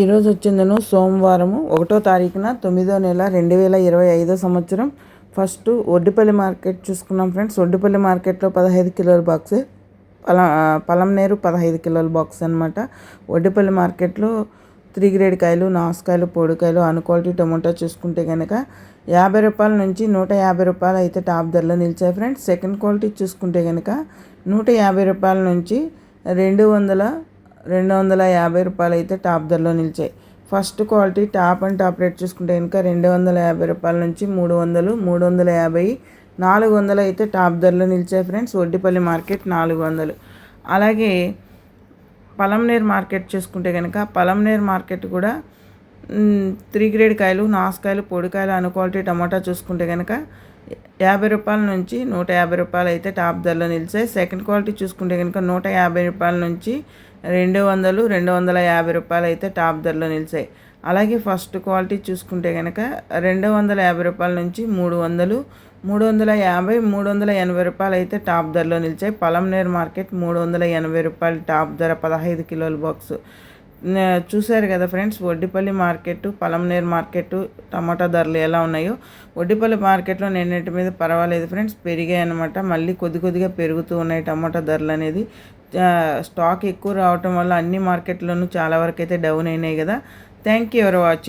ఈరోజు వచ్చిందను సోమవారము ఒకటో తారీఖున తొమ్మిదో నెల రెండు వేల ఇరవై ఐదో సంవత్సరం. ఫస్ట్ ఒడ్డిపల్లి మార్కెట్ చూసుకున్నాం ఫ్రెండ్స్. ఒడ్డిపల్లి మార్కెట్లో పదహైదు కిలోల బాక్స్ పల పలంనేరు పదహైదు కిలోల బాక్స్ అనమాట ఒడ్డిపల్లి మార్కెట్లో త్రీ గ్రేడ్ కాయలు నాసుకాయలు పొడికాయలు అను క్వాలిటీ టొమాటో చూసుకుంటే కనుక యాభై రూపాయల నుంచి నూట యాభై రూపాయలు అయితే టాప్ ధరలో నిలిచాయి ఫ్రెండ్స్. సెకండ్ క్వాలిటీ చూసుకుంటే కనుక నూట యాభై రూపాయల నుంచి రెండు వందల రెండు వందల యాభై రూపాయలు అయితే టాప్ ధరలో నిలిచాయి. First quality top and top rate చూసుకుంటే కనుక రెండు వందల యాభై రూపాయల నుంచి మూడు వందలు మూడు వందల యాభై నాలుగు వందలు అయితే టాప్ ధరలో నిలిచాయి ఫ్రెండ్స్. ఒడ్డిపల్లి మార్కెట్ నాలుగు వందలు అలాగే పలంనేర్ మార్కెట్ చూసుకుంటే కనుక పలంనేర్ మార్కెట్ కూడా త్రీ గ్రేడ్ కాయలు నాసుకాయలు పొడికాయలు అను క్వాలిటీ టమాటా చూసుకుంటే కనుక యాభై రూపాయల నుంచి నూట యాభై రూపాయలు అయితే టాప్ ధరలో నిలిచాయి. సెకండ్ క్వాలిటీ చూసుకుంటే కనుక నూట యాభై రూపాయల నుంచి రెండు వందలు రెండు వందల యాభై రూపాయలు అయితే టాప్ ధరలో నిలిచాయి. అలాగే ఫస్ట్ క్వాలిటీ చూసుకుంటే కనుక రెండు వందల యాభై రూపాయల నుంచి మూడు వందలు మూడు వందల యాభై మూడు వందల ఎనభై రూపాయలు అయితే టాప్ ధరలో నిలిచాయి. పలంనేర్ మార్కెట్ మూడు వందల ఎనభై రూపాయలు టాప్ ధర పదహైదు కిలోల బాక్స్ చూశారు కదా friends Vaddipalli market Palamaner market tomato ధరలు ఎలా ఉన్నాయో. వడ్డిపల్లి మార్కెట్లో నిన్నటి మీద పర్వాలేదు ఫ్రెండ్స్ పెరిగాయి అనమాట మళ్ళీ కొద్ది కొద్దిగా పెరుగుతూ ఉన్నాయి టమాటా ధరలు అనేది. స్టాక్ ఎక్కువ రావటం వల్ల అన్ని మార్కెట్లోనూ చాలా వరకు అయితే డౌన్ అయినాయి కదా. Thank you ever watching.